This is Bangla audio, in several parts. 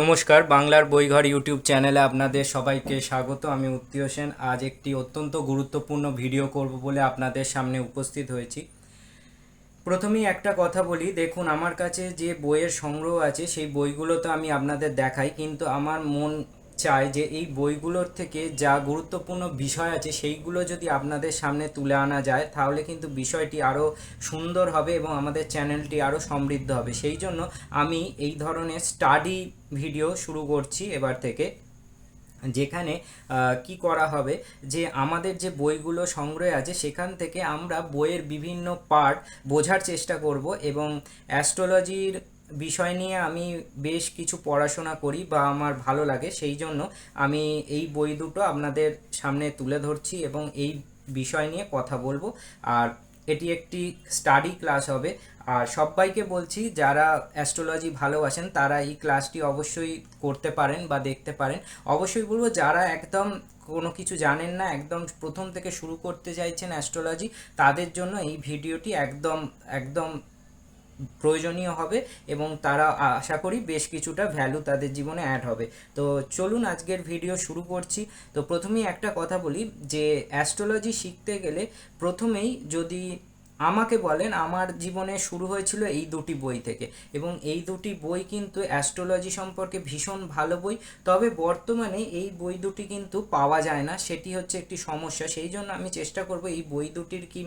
নমস্কার, বাংলার বইঘর ইউটিউব চ্যানেলে আপনাদের সবাইকে স্বাগত। আমি উত্তীয় সেন। আজ একটি অত্যন্ত গুরুত্বপূর্ণ ভিডিও করব বলে আপনাদের সামনে উপস্থিত হয়েছি। প্রথমেই একটা কথা বলি, দেখুন, আমার কাছে যে বইয়ের সংগ্রহ আছে, সেই বইগুলো তো আমি আপনাদের দেখাই, কিন্তু আমার মন চায় যে এই বইগুলোর থেকে যা গুরুত্বপূর্ণ বিষয় আছে সেইগুলো যদি আপনাদের সামনে তুলে আনা যায়, তাহলে কিন্তু বিষয়টি আরও সুন্দর হবে এবং আমাদের চ্যানেলটি আরও সমৃদ্ধ হবে। সেই জন্য আমি এই ধরনের স্টাডি ভিডিও শুরু করছি এবার থেকে, যেখানে কি করা হবে যে আমাদের যে বইগুলো সংগ্রহে আছে সেখান থেকে আমরা বইয়ের বিভিন্ন পার্ট বোঝার চেষ্টা করব এবং অ্যাস্ট্রোলজির বিষয় নিয়ে আমি বেশ কিছু পড়াশোনা করি বা আমার ভালো লাগে, সেই জন্য আমি এই বই দুটো আপনাদের সামনে তুলে ধরছি এবং এই বিষয় নিয়ে কথা বলব। আর এটি একটি স্টাডি ক্লাস হবে। আর সবাইকে বলছি, যারা অ্যাস্ট্রোলজি ভালোবাসেন, তারা এই ক্লাসটি অবশ্যই করতে পারেন বা দেখতে পারেন। অবশ্যই বলব, যারা একদম কোনো কিছু জানেন না, একদম প্রথম থেকে শুরু করতে চাইছেন অ্যাস্ট্রোলজি, তাদের জন্য এই ভিডিওটি একদম একদম প্রয়োজনীয় হবে এবং তারা আশা করি বেশ কিছুটা ভ্যালু তাদের জীবনে অ্যাড হবে। তো চলুন আজকের ভিডিও শুরু করছি। তো প্রথমেই একটা কথা বলি যে অ্যাস্ট্রোলজি শিখতে গেলে প্রথমেই যদি আমাকে বলেন আমার জীবনে শুরু হয়েছিল এই দুটি বই থেকে এবং এই দুটি বই কিন্তু অ্যাস্ট্রোলজি সম্পর্কে ভীষণ ভালো বই, তবে বর্তমানে এই বই দুটি কিন্তু পাওয়া যায় না, সেটি হচ্ছে একটি সমস্যা। সেই জন্য আমি চেষ্টা করব এই বই দুটির কি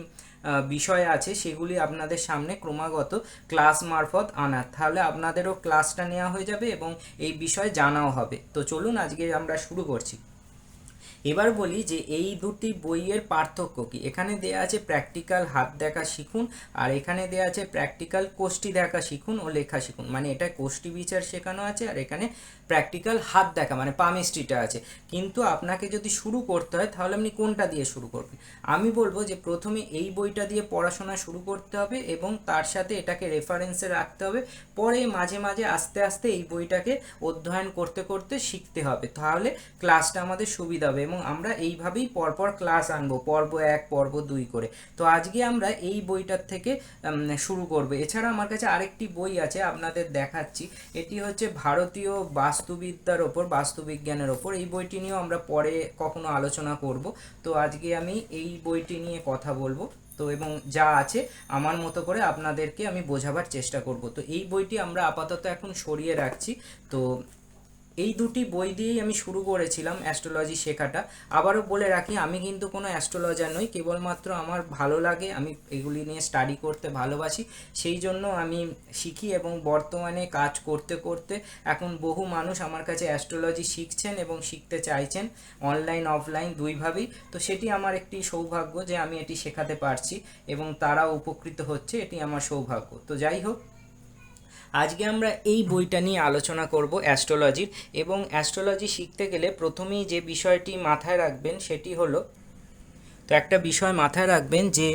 বিষয় আছে, সেগুলি আপনাদের সামনে ক্রমাগত ক্লাস মারফত আনা তাহলে আপনাদেরও ক্লাসটা নেওয়া হয়ে যাবে এবং এই বিষয়ে জানাও হবে। তো চলুন আজকে আমরা শুরু করছি। এবার বলি যে এই দুটি বইয়ের পার্থক্য কি? এখানে দেয়া আছে প্র্যাকটিক্যাল হাত দেখা শিখুন আর এখানে দেয়া আছে প্র্যাকটিক্যাল কোষ্টি দেখা শিখুন ও লেখা শিখুন। মানে এটা কোষ্টি বিচার শেখানো আছে আর এখানে প্র্যাকটিক্যাল হাত দেখা মানে পামিস্ট্রিটা আছে। কিন্তু আপনাকে যদি শুরু করতে হয় তাহলে আপনি কোনটা দিয়ে শুরু করবেন? আমি বলব যে প্রথমে এই বইটা দিয়ে পড়াশোনা শুরু করতে হবে এবং তার সাথে এটাকে রেফারেন্সে রাখতে হবে। পরে মাঝে মাঝে আস্তে আস্তে এই বইটাকে অধ্যয়ন করতে করতে শিখতে হবে। তাহলে ক্লাসটা আমাদের সুবিধা হবে এবং আমরা এইভাবেই পরপর ক্লাস আনব, পর্ব এক, পর্ব দুই করে। তো আজকে আমরা এই বইটার থেকে শুরু করব। এছাড়া আমার কাছে আরেকটি বই আছে, আপনাদের দেখাচ্ছি। এটি হচ্ছে ভারতীয় বাস্তুবিদ্যার ওপর, বাস্তুবিজ্ঞানের ওপর। এই বইটি নিয়েও আমরা পরে কখনো আলোচনা করব। তো আজকে আমি এই বইটি নিয়ে কথা বলব। তো এবং যা আছে, আমার মতো করে আপনাদেরকে আমি বোঝাবার চেষ্টা করব। তো এই বইটি আমরা আপাতত এখন সরিয়ে রাখছি। তো এই দুটি বই দিয়েই আমি শুরু করেছিলাম অ্যাস্ট্রোলজি শেখাটা। আবারও বলে রাখি, আমি কিন্তু কোনো অ্যাস্ট্রোলজার নই, কেবলমাত্র আমার ভালো লাগে, আমি এগুলি নিয়ে স্টাডি করতে ভালোবাসি। সেই জন্য আমি শিখি এবং বর্তমানে কাজ করতে করতে এখন বহু মানুষ আমার কাছে অ্যাস্ট্রোলজি শিখছেন এবং শিখতে চাইছেন অনলাইন অফলাইন দুইভাবেই। তো সেটি আমার একটি সৌভাগ্য যে আমি এটি শেখাতে পারছি এবং তারাও উপকৃত হচ্ছে, এটি আমার সৌভাগ্য। তো যাই হোক আজকে আমরা এই বইটা নিয়ে আলোচনা করব অ্যাস্ট্রোলজির এবং অ্যাস্ট্রোলজি শিখতে গেলে প্রথমেই যে বিষয়টি মাথায় রাখবেন সেটি হলো তো একটা বিষয় মাথায় রাখবেন যে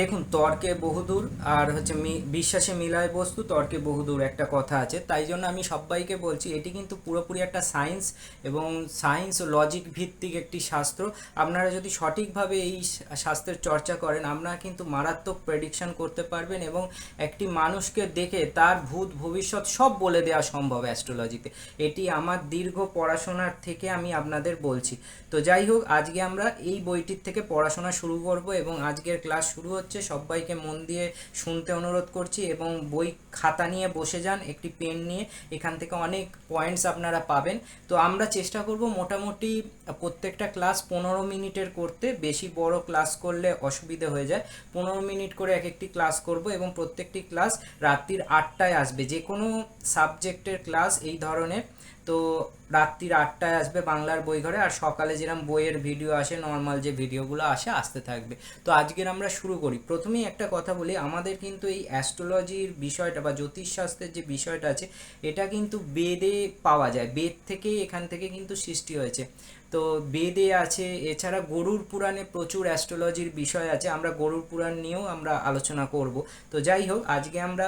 দেখুন, তর্কে বহুদূর আর হচ্ছে বিশ্বাসে মিলায় বস্তু, তর্কে বহুদূর একটা কথা আছে। তাই জন্য আমি সবাইকে বলছি, এটি কিন্তু পুরোপুরি একটা সায়েন্স এবং সায়েন্স ও লজিক ভিত্তিক একটি শাস্ত্র। আপনারা যদি সঠিকভাবে এই শাস্ত্রের চর্চা করেন আপনারা কিন্তু মারাত্মক প্রেডিকশন করতে পারবেন এবং একটি মানুষকে দেখে তার ভূত ভবিষ্যৎ সব বলে দেওয়া সম্ভব অ্যাস্ট্রোলজিতে এটি আমার দীর্ঘ পড়াশোনার থেকে আমি আপনাদের বলছি। তো যাই হোক, আজকে আমরা এই বইটির থেকে পড়াশোনা শুরু করব এবং আজকের ক্লাস শুরু হচ্ছে। সবাইকে মন দিয়ে শুনতে অনুরোধ করছি এবং বই খাতা নিয়ে বসে যান, একটি পেন নিয়ে। এখান থেকে অনেক পয়েন্টস আপনারা পাবেন। তো আমরা চেষ্টা করব মোটামুটি প্রত্যেকটা ক্লাস পনেরো মিনিটের করতে। বেশি বড় ক্লাস করলে অসুবিধে হয়ে যায়। পনেরো মিনিট করে এক একটি ক্লাস করব এবং প্রত্যেকটি ক্লাস রাত্রির আটটায় আসবে। যে কোনো সাবজেক্টের ক্লাস এই ধরনের। তো রাত্রির আটটায় আসবে বাংলার বই ঘরে আর সকালে যেরকম বইয়ের ভিডিও আসে নর্মাল যে ভিডিওগুলো আসে, আসতে থাকবে। তো আজকের আমরা শুরু করি। প্রথমেই একটা কথা বলি, আমাদের কিন্তু এই অ্যাস্ট্রোলজির বিষয়টা বা জ্যোতিষশাস্ত্রের যে বিষয়টা আছে, এটা কিন্তু বেদে পাওয়া যায়। বেদ থেকেই এখান থেকে কিন্তু সৃষ্টি হয়েছে। তো বেদে আছে, এছাড়া গরুর পুরাণে প্রচুর অ্যাস্ট্রোলজির বিষয় আছে। আমরা গরুর পুরাণ নিয়েও আমরা আলোচনা করব। তো যাই হোক, আজকে আমরা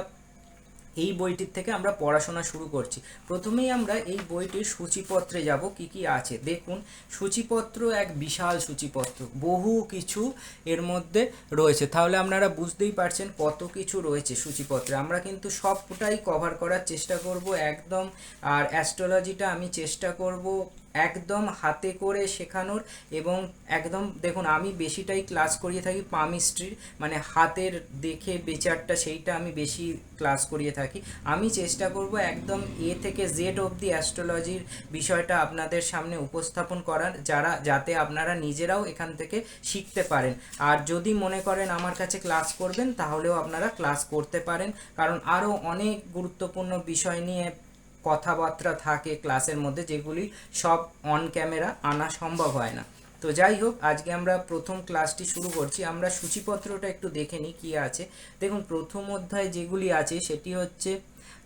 এই বইটির থেকে আমরা পড়াশোনা শুরু করছি। প্রথমেই আমরা এই বইটির সূচিপত্রে যাব, কি কি আছে? দেখুন, সূচিপত্র এক বিশাল সূচিপত্র, বহু কিছু এর মধ্যে রয়েছে। তাহলে আপনারা বুঝতেই পারছেন কত কিছু রয়েছে সূচিপত্রে। আমরা কিন্তু সবটাই কভার করার চেষ্টা করব একদম, আর অ্যাস্ট্রোলজিটা আমি চেষ্টা করব একদম হাতে করে শেখানোর এবং একদম, দেখুন, আমি বেশিটাই ক্লাস করিয়ে থাকি পামিস্ট্রির মানে হাতের দেখে বেচারটা সেইটা আমি বেশি ক্লাস করিয়ে থাকি। আমি চেষ্টা করব একদম এ থেকে জেড অব অবধি অ্যাস্ট্রোলজির বিষয়টা আপনাদের সামনে উপস্থাপন করার, যারা, যাতে আপনারা নিজেরাও এখান থেকে শিখতে পারেন। আর যদি মনে করেন আমার কাছে ক্লাস করবেন, তাহলেও আপনারা ক্লাস করতে পারেন। কারণ আরও অনেক গুরুত্বপূর্ণ বিষয় নিয়ে কথাবার্তা থাকে ক্লাসের মধ্যে যেগুলি সব অন ক্যামেরা আনা সম্ভব হয় না। তো যাই হোক, আজকে আমরা প্রথম ক্লাসটি শুরু করছি। আমরা সূচিপত্রটা একটু দেখে নিই কী আছে। দেখুন, প্রথম অধ্যায় যেগুলি আছে, সেটি হচ্ছে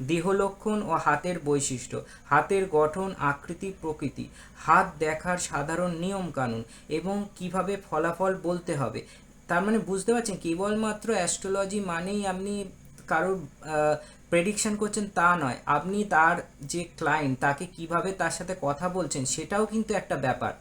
দেহলক্ষণ ও হাতের বৈশিষ্ট্য। হাতের গঠন, আকৃতি, প্রকৃতি। হাত দেখার সাধারণ নিয়ম কানুন এবং কীভাবে ফলাফল বলতে হবে। তার মানে বুঝতে পারছেন, কেবলমাত্র অ্যাস্ট্রোলজি মানেই আপনি কারোর প্রেডিকশন করছেন তা নয়। আপনি তার যে ক্লায়েন্ট তাকে কীভাবে তার সাথে কথা বলছেন, সেটাও কিন্তু একটা ব্যাপার।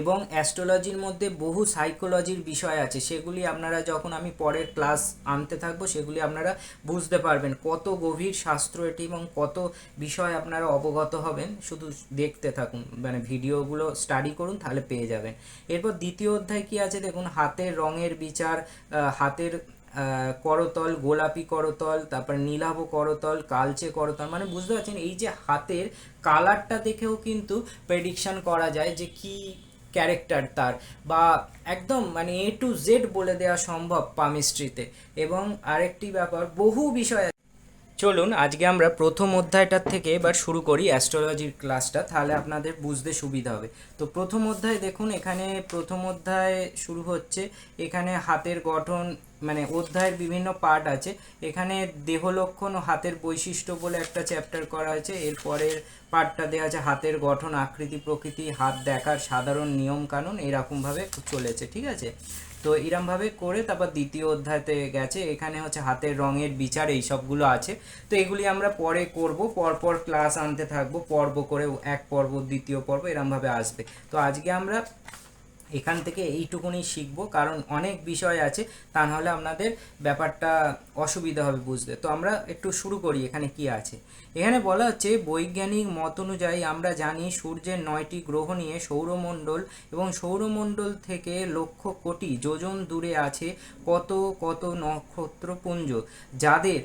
এবং অ্যাস্ট্রোলজির মধ্যে বহু সাইকোলজির বিষয় আছে। সেগুলি আপনারা যখন আমি পরের ক্লাস আনতে থাকব, সেগুলি আপনারা বুঝতে পারবেন। কত গভীর শাস্ত্র এটি এবং কত বিষয় আপনারা অবগত হবেন। শুধু দেখতে থাকুন মানে ভিডিওগুলো স্টাডি করুন, তাহলে পেয়ে যাবেন। এরপর দ্বিতীয় অধ্যায় কি আছে? দেখুন, হাতের রঙের বিচার হাতের করতল, গোলাপি করতল, তারপর নীলাভ করতল, কালচে করতল মানে বুঝতে পারছেন, এই যে হাতের কালারটা দেখেও কিন্তু প্রেডিকশন করা যায় যে কি ক্যারেক্টার তার, বা একদম মানে এ টু জেড বলে দেওয়া সম্ভব পামিস্ট্রিতে এবং আরেকটি ব্যাপার, বহু বিষয়। চলুন, আজকে আমরা প্রথম অধ্যায়টার থেকে এবার শুরু করি অ্যাস্ট্রোলজির ক্লাসটা তাহলে আপনাদের বুঝতে সুবিধা হবে তো প্রথম অধ্যায় দেখুন, এখানে প্রথম অধ্যায় শুরু হচ্ছে, এখানে হাতের গঠন মানে অধ্যায়ের বিভিন্ন পার্ট আছে। এখানে দেহলক্ষণ ও হাতের বৈশিষ্ট্য বলে একটা চ্যাপ্টার করা হয়েছে। এরপরের পার্টটা দেওয়া আছে হাতের গঠন, আকৃতি, প্রকৃতি, হাত দেখার সাধারণ নিয়ম কানুন এরকমভাবে চলেছে, ঠিক আছে? তো এরমভাবে করে তারপর দ্বিতীয় অধ্যায়তে গেছে। এখানে হচ্ছে হাতের রঙের বিচার এই সবগুলো আছে। তো এগুলি আমরা পরে করব, পরপর ক্লাস আনতে থাকব, পর্ব করে এক পর্ব, দ্বিতীয় পর্ব এরমভাবে আসবে। তো আজকে আমরা এখান থেকে এইটুকুনি শিখব, কারণ অনেক বিষয় আছে, তা নাহলে আপনাদের ব্যাপারটা অসুবিধা হবে বুঝতে। তো আমরা একটু শুরু করি, এখানে কি আছে? এখানে বলা হচ্ছে, বৈজ্ঞানিক মত অনুযায়ী আমরা জানি সূর্যের নয়টি গ্রহ নিয়ে সৌরমণ্ডল এবং সৌরমণ্ডল থেকে লক্ষ কোটি যোজন দূরে আছে কত কত নক্ষত্রপুঞ্জ, যাদের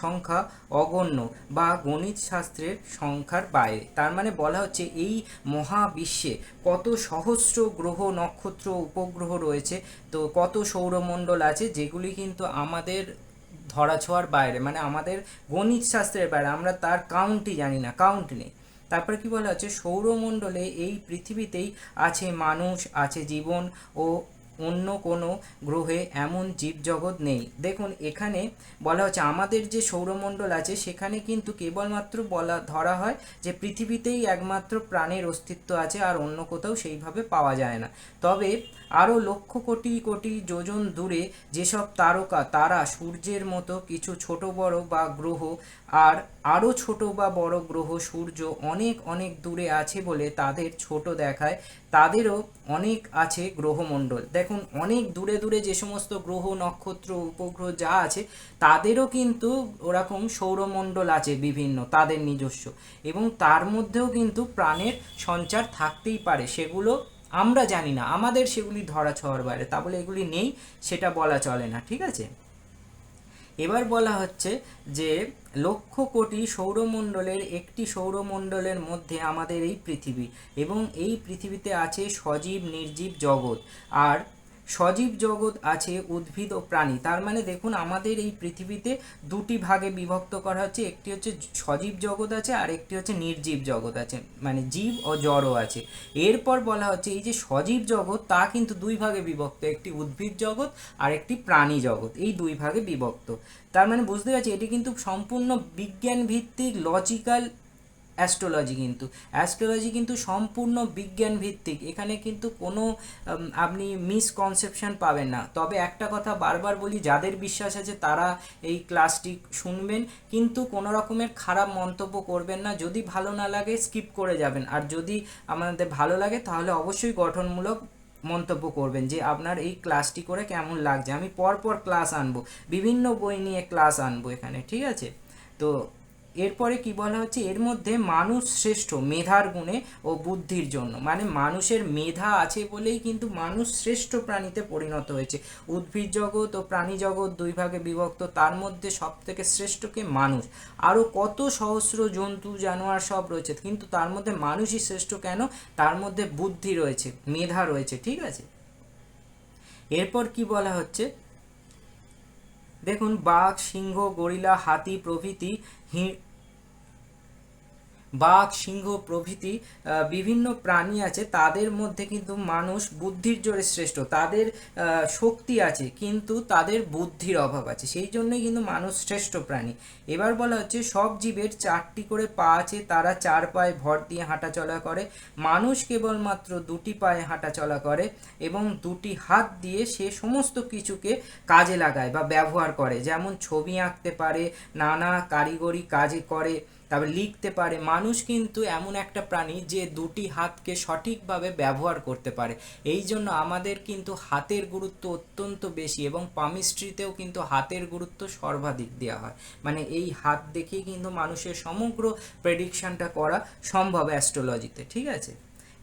সংখ্যা অগণ্য বা গণিত শাস্ত্রের সংখ্যার বাইরে তার মানে বলা হচ্ছে এই মহাবিশ্বে কত সহস্র গ্রহ, নক্ষত্র, উপগ্রহ রয়েছে, তো কত সৌরমণ্ডল আছে যেগুলি কিন্তু আমাদের ধরাছোঁয়ার বাইরে মানে আমাদের গণিত শাস্ত্রের বাইরে। আমরা তার কাউন্টই জানি না কাউন্ট নেই। তারপরে কি বলা হচ্ছে? সৌরমণ্ডলে এই পৃথিবীতেই আছে মানুষ, আছে জীবন ও অন্য কোনো গ্রহে এমন জীবজগৎ নেই। দেখুন, এখানে বলা হচ্ছে, আমাদের যে সৌরমণ্ডল আছে, সেখানে কিন্তু কেবলমাত্র বলা, ধরা হয় যে পৃথিবীতেই একমাত্র প্রাণের অস্তিত্ব আছে আর অন্য কোথাও সেইভাবে পাওয়া যায় না। তবে আরও লক্ষ কোটি কোটি যোজন দূরে যেসব তারকা, তারা সূর্যের মতো কিছু ছোট বড় বা গ্রহ আর আরও ছোট বা বড় গ্রহ সূর্য অনেক অনেক দূরে আছে বলে তাদের ছোট দেখায়। তাদেরও অনেক আছে গ্রহমণ্ডল। দেখুন, অনেক দূরে দূরে যে সমস্ত গ্রহ, নক্ষত্র, উপগ্রহ যা আছে, তাদেরও কিন্তু ওরকম সৌরমণ্ডল আছে বিভিন্ন, তাদের নিজস্ব। এবং তার মধ্যেও কিন্তু প্রাণের সঞ্চার থাকতেই পারে। সেগুলো আমরা জানি না, আমাদের সেগুলি ধরা ছোঁয়ার বাইরে, তা বলে এগুলি নেই, সেটা বলা চলে না, ঠিক আছে? এবার বলা হচ্ছে যে, লক্ষ কোটি সৌরমণ্ডলের একটি সৌরমণ্ডলের মধ্যে আমাদের এই পৃথিবী এবং এই পৃথিবীতে আছে সজীব, নির্জীব জগৎ, আর সজীব জগৎ আছে উদ্ভিদ ও প্রাণী। তার মানে দেখুন, আমাদের এই পৃথিবীতে দুটি ভাগে বিভক্ত করা হচ্ছে। একটি হচ্ছে সজীব জগৎ আছে আর একটি হচ্ছে নির্জীব জগৎ আছে। মানে জীব ও জড়ও আছে। এরপর বলা হচ্ছে এই যে সজীব জগৎ, তা কিন্তু দুই ভাগে বিভক্ত। একটি উদ্ভিদ জগৎ আর একটি প্রাণী জগৎ। এই দুই ভাগে বিভক্ত। তার মানে বুঝতে পারছি, এটি কিন্তু সম্পূর্ণ বিজ্ঞান ভিত্তিক লজিক্যাল অ্যাস্ট্রোলজি কিন্তু। অ্যাস্ট্রোলজি কিন্তু সম্পূর্ণ বিজ্ঞান ভিত্তিক এখানে কিন্তু কোনো আপনি মিসকনসেপশন পাবেন না। তবে একটা কথা বারবার বলি, যাদের বিশ্বাস আছে তারা এই ক্লাসটি শুনবেন, কিন্তু কোনো রকমের খারাপ মন্তব্য করবেন না। যদি ভালো না লাগে স্কিপ করে যাবেন। আর যদি আমাদের ভালো লাগে, তাহলে অবশ্যই গঠনমূলক মন্তব্য করবেন যে আপনার এই ক্লাসটি করে কেমন লাগছে। আমি পরপর ক্লাস আনব। বিভিন্ন বই নিয়ে ক্লাস আনব এখানে, ঠিক আছে? তো এরপরে কি বলা হচ্ছে? এর মধ্যে মানুষ শ্রেষ্ঠ, মেধার গুণে ও বুদ্ধির জন্য। মানে মানুষের মেধা আছে বলেই কিন্তু মানুষ শ্রেষ্ঠ প্রাণীতে পরিণত হয়েছে। উদ্ভিদ জগৎ ও প্রাণী জগৎ দুই ভাগে বিভক্ত, তার মধ্যে সব থেকে শ্রেষ্ঠকে মানুষ। আরও কত সহস্র জন্তু, জানোয়ার সব রয়েছে, কিন্তু তার মধ্যে মানুষই শ্রেষ্ঠ কেন? তার মধ্যে বুদ্ধি রয়েছে, মেধা রয়েছে, ঠিক আছে? এরপর কি বলা হচ্ছে? দেখুন, বাঘ, সিংহ, গরিলা, হাতি প্রভৃতি he বাঘ, সিংহ প্রভৃতি বিভিন্ন প্রাণী আছে, তাদের মধ্যে কিন্তু মানুষ বুদ্ধির জোরে শ্রেষ্ঠ, তাদের শক্তি আছে, কিন্তু তাদের বুদ্ধির অভাব আছে, সেই জন্যই কিন্তু মানুষ শ্রেষ্ঠ প্রাণী। এবার বলা হচ্ছে, সব জীবের চারটি করে পা আছে, তারা চার পায়ে ভর দিয়ে হাঁটাচলা করে, মানুষ কেবলমাত্র দুটি পায়ে হাঁটাচলা করে এবং দুটি হাত দিয়ে সে সমস্ত কিছুকে কাজে লাগায় বা ব্যবহার করে, যেমন ছবি আঁকতে পারে, নানা কারিগরি কাজে করে তারপরে লিখতে পারে, মানুষ কিন্তু এমন একটা প্রাণী যে দুটি হাতকে সঠিকভাবে ব্যবহার করতে পারে। এই জন্য আমাদের কিন্তু হাতের গুরুত্ব অত্যন্ত বেশি এবং পামিস্ট্রিতেও কিন্তু হাতের গুরুত্ব সর্বাধিক দেওয়া হয়। মানে এই হাত দেখেই কিন্তু মানুষের সমগ্র প্রেডিকশানটা করা সম্ভব অ্যাস্ট্রোলজিতে ঠিক আছে?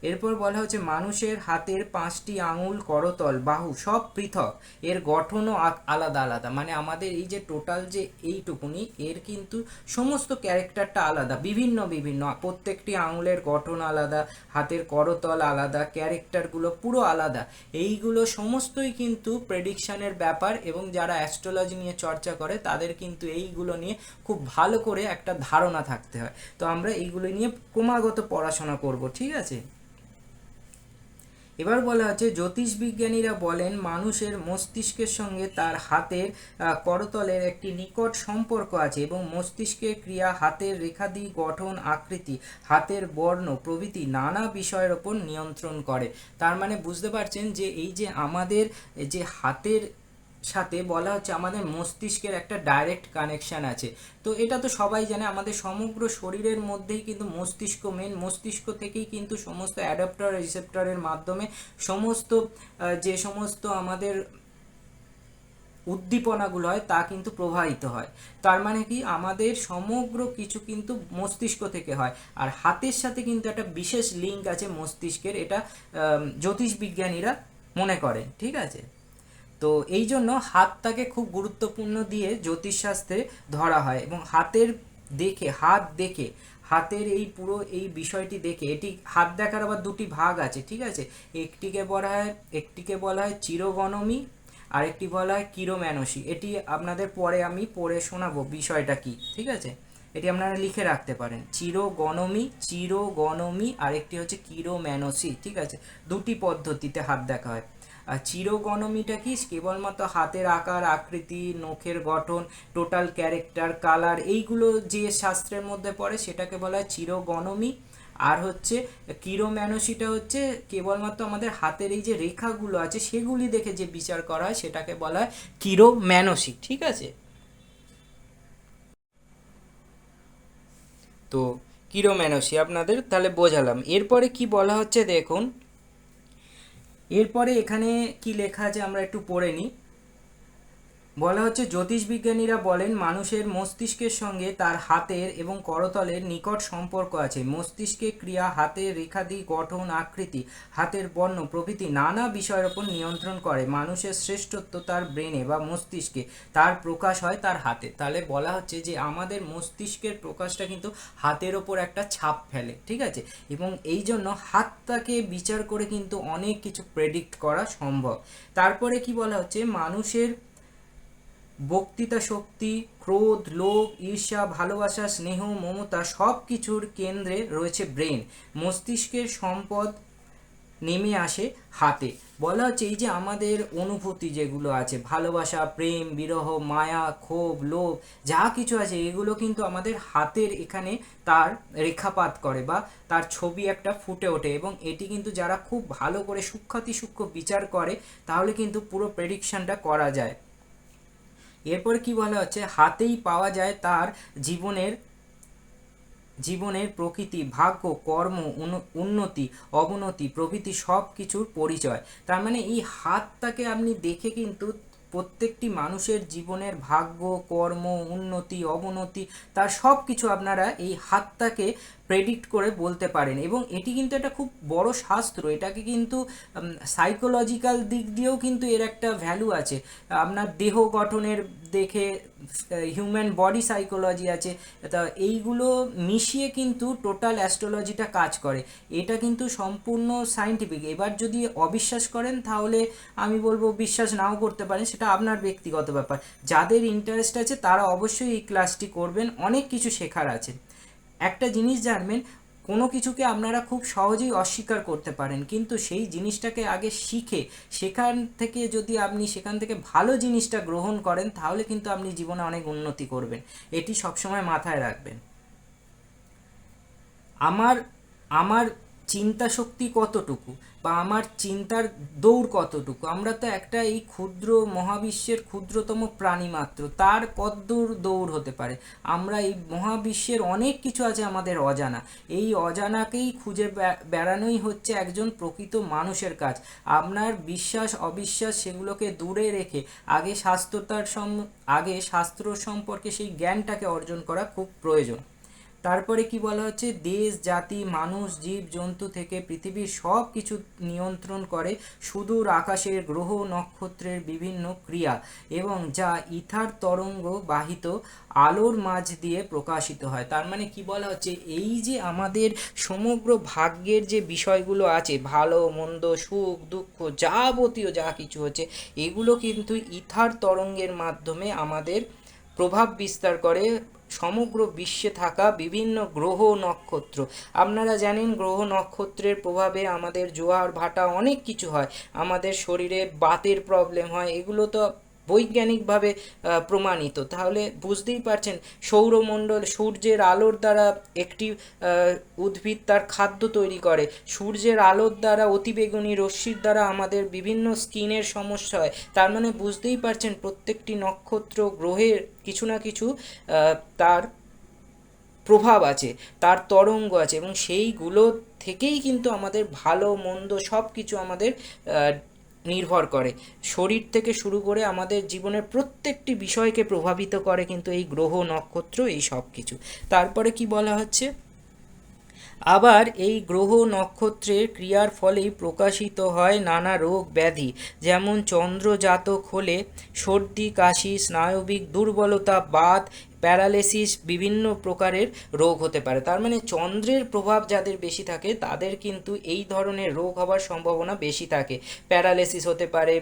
এরপর বলা হচ্ছে, মানুষের হাতের পাঁচটি আঙুল, করতল, বাহু সব পৃথক। এর গঠনও আলাদা আলাদা। মানে আমাদের এই যে টোটাল যে এইটুকুনি, এর কিন্তু সমস্ত ক্যারেক্টারটা আলাদা, বিভিন্ন বিভিন্ন। প্রত্যেকটি আঙুলের গঠন আলাদা, হাতের করতল আলাদা, ক্যারেক্টারগুলো পুরো আলাদা। এইগুলো সমস্তই কিন্তু প্রেডিকশানের ব্যাপার এবং যারা অ্যাস্ট্রোলজি নিয়ে চর্চা করে, তাদের কিন্তু এইগুলো নিয়ে খুব ভালো করে একটা ধারণা থাকতে হয়। তো আমরা এইগুলো নিয়ে ক্রমাগত পড়াশোনা করব, ঠিক আছে? এবার বলা হচ্ছে জ্যোতিষবিজ্ঞানীরা বলেন, মানুষের মস্তিষ্কের সঙ্গে তার হাতের করতলের একটি নিকট সম্পর্ক আছে এবং মস্তিষ্কের ক্রিয়া, হাতের রেখাদি গঠন, আকৃতি, হাতের বর্ণ প্রভৃতি নানা বিষয়ের ওপর নিয়ন্ত্রণ করে। তার মানে বুঝতে পারছেন যে এই যে আমাদের যে হাতের সাথে বলা হচ্ছে আমাদের মস্তিষ্কের একটা ডাইরেক্ট কানেকশন আছে। তো এটা তো সবাই জানে আমাদের সমগ্র শরীরের মধ্যেই কিন্তু মস্তিষ্ক মেন মস্তিষ্ক থেকেই কিন্তু সমস্ত অ্যাডাপ্টার রিসেপ্টরের মাধ্যমে সমস্ত যে সমস্ত আমাদের উদ্দীপনাগুলো হয় তা কিন্তু প্রবাহিত হয়। তার মানে কি? আমাদের সমগ্র কিছু কিন্তু মস্তিষ্ক থেকে হয়। আর হাতের সাথে কিন্তু একটা বিশেষ লিঙ্ক আছে মস্তিষ্কের এটা আম, জ্যোতিষবিজ্ঞানীরা মনে করেন ঠিক আছে? তো এই জন্য হাতটাকে খুব গুরুত্বপূর্ণ দিয়ে জ্যোতিষশাস্ত্রে ধরা হয় এবং হাতের দেখে, হাত দেখে, হাতের এই পুরো এই বিষয়টি দেখে, এটি হাত দেখার আবার দুটি ভাগ আছে, ঠিক আছে? একটিকে বলা হয়, একটিকে বলা হয় চিরগণমী, আরেকটি বলা হয় কিরোম্যানসি। এটি আপনাদের পরে আমি পড়ে শোনাবো বিষয়টা কি, ঠিক আছে? এটি আপনারা লিখে রাখতে পারেন। চিরগণমী চিরগণমী, আরেকটি হচ্ছে কিরোম্যানসি, ঠিক আছে? দুটি পদ্ধতিতে হাত দেখা হয়। আর চিরগণমিটা কি? কেবলমাত্র হাতের আকার, আকৃতি, নখের গঠন টোটাল ক্যারেক্টার কালার এইগুলো যে শাস্ত্রের মধ্যে পড়ে সেটাকে বলা হয় চিরগণমি। আর হচ্ছে কিরোম্যানসিটা হচ্ছে কেবলমাত্র আমাদের হাতের এই যে রেখাগুলো আছে সেগুলি দেখে যে বিচার করা হয় সেটাকে বলা হয় কিরোম্যানসি ঠিক আছে? তো কিরোম্যানসি আপনাদের তাহলে বোঝালাম। এরপরে কি বলা হচ্ছে দেখুন এরপরে এখানে কি লেখা আছে আমরা একটু পড়ে নিই। বলা হচ্ছে, জ্যোতিষবিজ্ঞানীরা বলেন, মানুষের মস্তিষ্কের সঙ্গে তার হাতের এবং করতলের নিকট সম্পর্ক আছে। মস্তিষ্কে ক্রিয়া হাতের রেখাদি গঠন, আকৃতি, হাতের বর্ণ প্রভৃতি নানা বিষয়ের ওপর নিয়ন্ত্রণ করে। মানুষের শ্রেষ্ঠত্ব তার ব্রেনে বা মস্তিষ্কে। তার প্রকাশ হয় তার হাতে। তাহলে বলা হচ্ছে যে, আমাদের মস্তিষ্কের প্রকাশটা কিন্তু হাতের ওপর একটা ছাপ ফেলে, ঠিক আছে? এবং এই জন্য হাতটাকে বিচার করে কিন্তু অনেক কিছু প্রেডিক্ট করা সম্ভব। তারপরে কি বলা হচ্ছে, মানুষের বক্তৃতা শক্তি, ক্রোধ, লোভ, ঈর্ষা, ভালোবাসা, স্নেহ, মমতা সব কিছুর কেন্দ্রে রয়েছে ব্রেন। মস্তিষ্কের সম্পদ নেমে আসে হাতে। বলা হচ্ছে এই যে আমাদের অনুভূতি যেগুলো আছে, ভালোবাসা, প্রেম, বিরহ, মায়া, ক্ষোভ, লোভ, যা কিছু আছে, এগুলো কিন্তু আমাদের হাতের এখানে তার রেখাপাত করে বা তার ছবি একটা ফুটে ওঠে এবং এটি কিন্তু যারা খুব ভালো করে সূক্ষ্মাতি সূক্ষ্ম বিচার করে, তাহলে কিন্তু পুরো প্রেডিকশনটা করা যায়। এরপর কি বলা হচ্ছে? হাতেই পাওয়া যায় তার জীবনের জীবনের প্রকৃতি, ভাগ্য, কর্ম, উন- উন্নতি, অবনতি, প্রভৃতি সব কিছুর পরিচয়। তার মানে এই হাতটাকে আপনি দেখে কিন্তু প্রত্যেকটি মানুষের জীবনের ভাগ্য, কর্ম, উন্নতি, অবনতি, তার সব কিছু আপনারা এই হাতটাকে প্রেডিক্ট করে বলতে পারেন। এবং এটি কিন্তু একটা খুব বড় শাস্ত্র। এটাকে কিন্তু সাইকোলজিক্যাল দিক দিয়েও কিন্তু এর একটা ভ্যালু আছে। আপনার দেহ গঠনের দেখে হিউম্যান বডি সাইকোলজি আছে। তা এইগুলো মিশিয়ে কিন্তু টোটাল অ্যাস্ট্রোলজিটা কাজ করে। এটা কিন্তু সম্পূর্ণ সাইন্টিফিক এবার যদি অবিশ্বাস করেন, তাহলে আমি বলব বিশ্বাস নাও করতে পারেন, সেটা আপনার ব্যক্তিগত ব্যাপার। যাদের ইন্টারেস্ট আছে, তারা অবশ্যই এই ক্লাসটি করবেন। অনেক কিছু শেখার আছে। একটা জিনিস জানবেন, কোনো কিছুকে আপনারা খুব সহজেই অস্বীকার করতে পারেন, কিন্তু সেই জিনিসটাকে আগে শিখে, সেখান থেকে যদি আপনি সেখান থেকে ভালো জিনিসটা গ্রহণ করেন, তাহলে কিন্তু আপনি জীবনে অনেক উন্নতি করবেন। এটি সবসময় মাথায় রাখবেন। আমার আমার চিন্তা শক্তি কতটুকু বা আমার চিন্তার দৌড় কতটুকু? আমরা তো একটা এই ক্ষুদ্র মহাবিশ্বের ক্ষুদ্রতম প্রাণী মাত্র, তার কতদূর দৌড় হতে পারে। আমরা এই মহাবিশ্বের অনেক কিছু আছে আমাদের অজানা। এই অজানাকেই খুঁজে বেড়ানোই হচ্ছে একজন প্রকৃত মানুষের কাজ। আপনার বিশ্বাস, অবিশ্বাস সেগুলোকে দূরে রেখে আগে শাস্ত্রতার সম, আগে শাস্ত্র সম্পর্কে সেই জ্ঞানটাকে অর্জন করা খুব প্রয়োজন। তারপরে কি বলা হচ্ছে? দেশ, জাতি, মানুষ, জীব, জন্তু থেকে পৃথিবীর সব কিছু নিয়ন্ত্রণ করে সুদূর আকাশের গ্রহ নক্ষত্রের বিভিন্ন ক্রিয়া এবং যা ইথার তরঙ্গ বাহিত আলোর মাঝ দিয়ে প্রকাশিত হয়। তার মানে কি বলা হচ্ছে? এই যে আমাদের সমগ্র ভাগ্যের যে বিষয়গুলো আছে, ভালো, মন্দ, সুখ, দুঃখ যাবতীয় যা কিছু হচ্ছে, এগুলো কিন্তু ইথার তরঙ্গের মাধ্যমে আমাদের প্রভাব বিস্তার করে সমগ্র বিশ্বে থাকা বিভিন্ন গ্রহ নক্ষত্র। আপনারা জানেন গ্রহ নক্ষত্রের প্রভাবে আমাদের জোয়ার ভাটা অনেক কিছু হয়। আমাদের শরীরে বাতের প্রবলেম হয়। এগুলো তো বৈজ্ঞানিকভাবে প্রমাণিত। তাহলে বুঝতেই পারছেন, সৌরমণ্ডল সূর্যের আলোর দ্বারা একটি উদ্ভিদ তার খাদ্য তৈরি করে। সূর্যের আলোর দ্বারা অতিবেগুনি রশ্মির দ্বারা আমাদের বিভিন্ন স্কিনের সমস্যা হয়। তার মানে বুঝতেই পারছেন, প্রত্যেকটি নক্ষত্র গ্রহের কিছু না কিছু তার প্রভাব আছে, তার তরঙ্গ আছে এবং সেইগুলো থেকেই কিন্তু আমাদের ভালো, মন্দ সব কিছু আমাদের নির্ভর করে। শরীর থেকে শুরু করে আমাদের জীবনের প্রত্যেকটি বিষয়কে প্রভাবিত করে কিন্তু এই গ্রহ, নক্ষত্র, এই সব কিছু তারপরে কি বলা হচ্ছে? আবার এই গ্রহ নক্ষত্রের ক্রিয়ার ফলেই প্রকাশিত হয় নানা রোগ ব্যাধি, যেমন চন্দ্রজাতক হলে সর্দি, কাশি, স্নায়বিক দুর্বলতা, বাত প্যারালিসিস বিভিন্ন প্রকারের রোগ হতে পারে। তার মানে চন্দ্রের প্রভাব যাদের বেশি থাকে, তাদের কিন্তু এই ধরনের রোগ হওয়ার সম্ভাবনা বেশি থাকে। প্যারালিসিস হতে পারে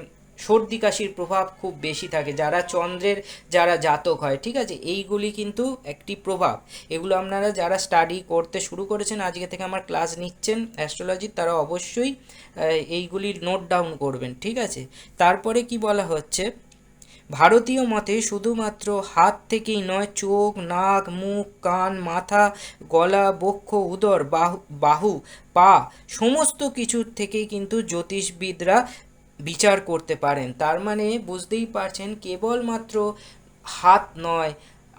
সর্দি কাশির প্রভাব খুব বেশি থাকে। যারা চন্দ্রের, যারা জাতক হয়, ঠিক আছে? এইগুলি কিন্তু একটি প্রভাব। এগুলো আপনারা যারা স্টাডি করতে শুরু করেছেন, আজকে থেকে আমার ক্লাস নিচ্ছেন অ্যাস্ট্রোলজির তারা অবশ্যই এইগুলি নোট ডাউন করবেন, ঠিক আছে? তারপরে কি বলা হচ্ছে? ভারতীয় মতে শুধুমাত্র হাত থেকেই নয়, চোখ, নাক, মুখ, কান, মাথা, গলা, বক্ষ, উদর, বাহু বাহু, পা, সমস্ত কিছুর থেকেই কিন্তু জ্যোতিষবিদরা বিচার করতে পারেন। তার মানে বুঝতেই পারছেন কেবলমাত্র হাত নয়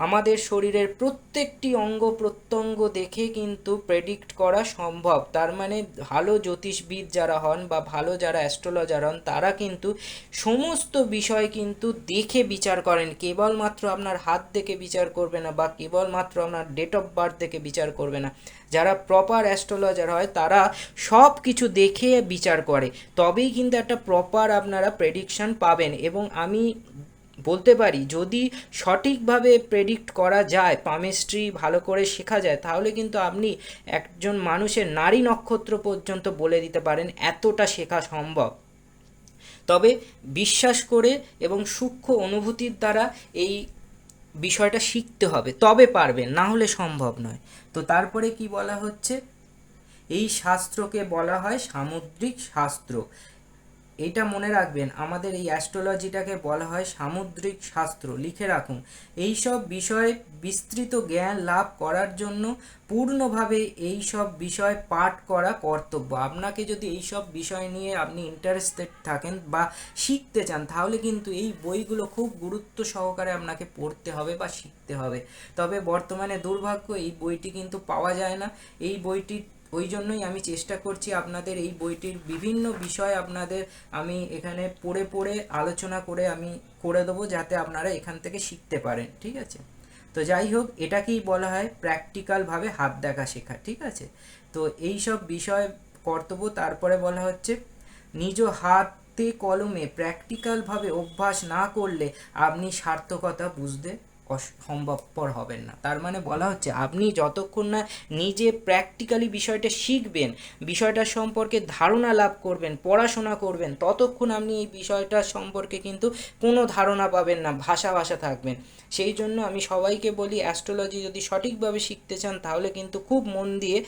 আমাদের শরীরের প্রত্যেকটি অঙ্গ প্রত্যঙ্গ দেখে কিন্তু প্রেডিক্ট করা সম্ভব। তার মানে ভালো জ্যোতিষবিদ যারা হন বা ভালো যারা অ্যাস্ট্রোলজার হন, তারা কিন্তু সমস্ত বিষয় কিন্তু দেখে বিচার করেন। কেবলমাত্র আপনার হাত দেখে বিচার করবে না বা কেবলমাত্র আপনার ডেট অফ বার্থ দেখে বিচার করবে না। যারা প্রপার অ্যাস্ট্রোলজার হয়, তারা সব কিছু দেখে বিচার করে। তবেই কিন্তু একটা প্রপার আপনারা প্রেডিকশান পাবেন। এবং আমি বলতে পারি, যদি সঠিকভাবে প্রেডিক্ট করা যায় পামেস্ট্রি ভালো করে শেখা যায়, তাহলে কিন্তু আপনি একজন মানুষের নারী নক্ষত্র পর্যন্ত বলে দিতে পারেন এতটা শেখা সম্ভব। তবে বিশ্বাস করে এবং সূক্ষ্ম অনুভূতির দ্বারা এই বিষয়টা শিখতে হবে, তবে পারবেন, না হলে সম্ভব নয়। তো তারপরে কি বলা হচ্ছে? এই শাস্ত্রকে বলা হয় সামুদ্রিক শাস্ত্র। এইটা মনে রাখবেন, আমাদের এই অ্যাস্ট্রোলজিটাকে বলা হয় সামুদ্রিক শাস্ত্র। লিখে রাখুন এই সব বিষয়ে বিস্তৃত জ্ঞান লাভ করার জন্য পূর্ণভাবে এই সব বিষয় পাঠ করা কর্তব্য। আপনাকে যদি এই সব বিষয় নিয়ে আপনি ইন্টারেস্টেড থাকেন বা শিখতে চান, তাহলে কিন্তু এই বইগুলো খুব গুরুত্ব সহকারে আপনাকে পড়তে হবে বা শিখতে হবে। তবে বর্তমানে দুর্ভাগ্য, এই বইটি কিন্তু পাওয়া যায় না। এই বইটি ওই জন্যই আমি চেষ্টা করছি আপনাদের এই বইটির বিভিন্ন বিষয় আপনাদের আমি এখানে পড়ে পড়ে আলোচনা করে আমি করে দেবো যাতে আপনারা এখান থেকে শিখতে পারেন, ঠিক আছে? তো যাই হোক, এটাকেই বলা হয় প্র্যাকটিক্যালভাবে হাত দেখা শেখা, ঠিক আছে? তো এই সব বিষয় কর্তব্য, তারপরে বলা হচ্ছে নিজ হাতে কলমে প্র্যাকটিক্যালভাবে অভ্যাস না করলে আপনি সার্থকতা বুঝতে সম্ভবপর হবেন না। তার মানে বলা হচ্ছে আপনি যতক্ষণ না নিজে প্র্যাকটিক্যালি বিষয়টা শিখবেন, বিষয়টা সম্পর্কে ধারণা লাভ করবেন, পড়াশোনা করবেন, ততক্ষণ আপনি এই বিষয়টা সম্পর্কে কিন্তু কোনো ধারণা পাবেন না, ভাষা ভাষা থাকবেন। সেই জন্য আমি সবাইকে বলি অ্যাস্ট্রোলজি যদি সঠিকভাবে শিখতে চান, তাহলে কিন্তু খুব মন দিয়ে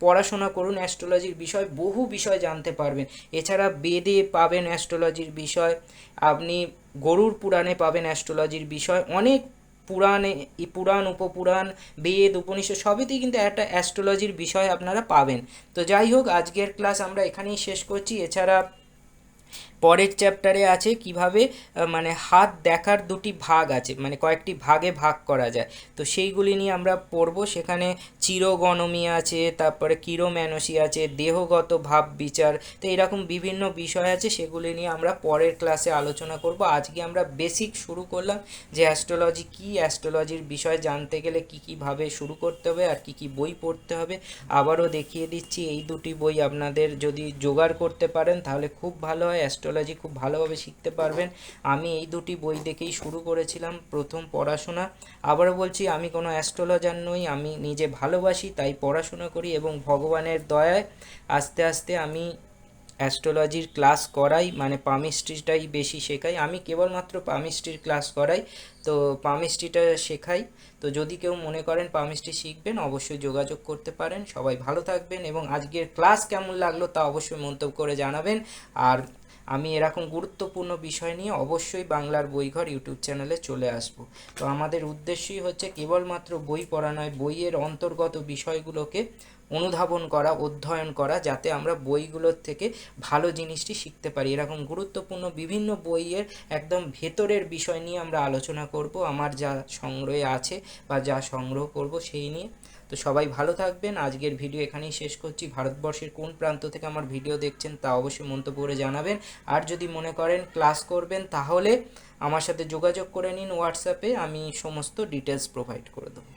পড়াশোনা করুন অ্যাস্ট্রোলজির বিষয়, বহু বিষয় জানতে পারবেন। এছাড়া বেদে পাবেন অ্যাস্ট্রোলজির বিষয়। আপনি গরুর পুরাণে পাবেন অ্যাস্ট্রোলজির বিষয়। অনেক পুরাণে, পুরাণ, উপপুরাণ, বেদ, উপনিষদ সবইতেই কিন্তু একটা অ্যাস্ট্রোলজির বিষয় আপনারা পাবেন। তো যাই হোক, আজকের ক্লাস আমরা এখানেই শেষ করছি। এছাড়া পরের চ্যাপ্টারে আছে কীভাবে মানে হাত দেখার দুটি ভাগ আছে মানে কয়েকটি ভাগে ভাগ করা যায়। তো সেইগুলি নিয়ে আমরা পড়ব। সেখানে চিরগণমী আছে, তারপরে কিরোম্যানসি আছে, দেহগত ভাব বিচার। তো এরকম বিভিন্ন বিষয় আছে, সেগুলি নিয়ে আমরা পরের ক্লাসে আলোচনা করব। আজকে আমরা বেসিক শুরু করলাম যে অ্যাস্ট্রোলজি কী অ্যাস্ট্রোলজির বিষয় জানতে গেলে কী কীভাবে শুরু করতে হবে আর কী কী বই পড়তে হবে। আবারও দেখিয়ে দিচ্ছি, এই দুটি বই আপনাদের যদি জোগাড় করতে পারেন তাহলে খুব ভালো হয়। অ্যাস্ট্রোলজি খুব ভালোভাবে শিখতে পারবেন। আমি এই দুটি বই দেখেই শুরু করেছিলাম প্রথম পড়াশোনা। আবারও বলছি, আমি কোনো অ্যাস্ট্রোলজার নই, আমি নিজে ভালোবাসি, তাই পড়াশোনা করি এবং ভগবানের দয়ায় আস্তে আস্তে আমি অ্যাস্ট্রোলজির ক্লাস করাই মানে পামিস্ট্রিটাই বেশি শেখাই। আমি কেবলমাত্র পামিস্ট্রির ক্লাস করাই, তো পামিস্ট্রিটা শেখাই। তো যদি কেউ মনে করেন পামিস্ট্রি শিখবেন, অবশ্যই যোগাযোগ করতে পারেন। সবাই ভালো থাকবেন এবং আজকের ক্লাস কেমন লাগল তা অবশ্যই মন্তব্য করে জানাবেন। আর আমি এরকম গুরুত্বপূর্ণ বিষয় নিয়ে অবশ্যই বাংলার বইঘর ইউটিউব চ্যানেলে চলে আসব। তো আমাদের উদ্দেশ্যই হচ্ছে কেবলমাত্র বই পড়া নয়, বইয়ের অন্তর্গত বিষয়গুলোকে অনুধাবন করা, অধ্যয়ন করা, যাতে আমরা বইগুলোর থেকে ভালো জিনিসটি শিখতে পারি। এরকম গুরুত্বপূর্ণ বিভিন্ন বইয়ের একদম ভেতরের বিষয় নিয়ে আমরা আলোচনা করব, আমার যা সংগ্রহে আছে বা যা সংগ্রহ করব সেই নিয়ে। তো সবাই ভালো থাকবেন। আজকের ভিডিও এখানেই শেষ করছি। ভারতবর্ষের কোন প্রান্ত থেকে আমার ভিডিও দেখছেন তা অবশ্যই মন্তব্য করে জানাবেন। আর যদি মনে করেন ক্লাস করবেন, তাহলে আমার সাথে যোগাযোগ করে নিন হোয়াটসঅ্যাপে। আমি সমস্ত ডিটেলস প্রোভাইড করে দেবো।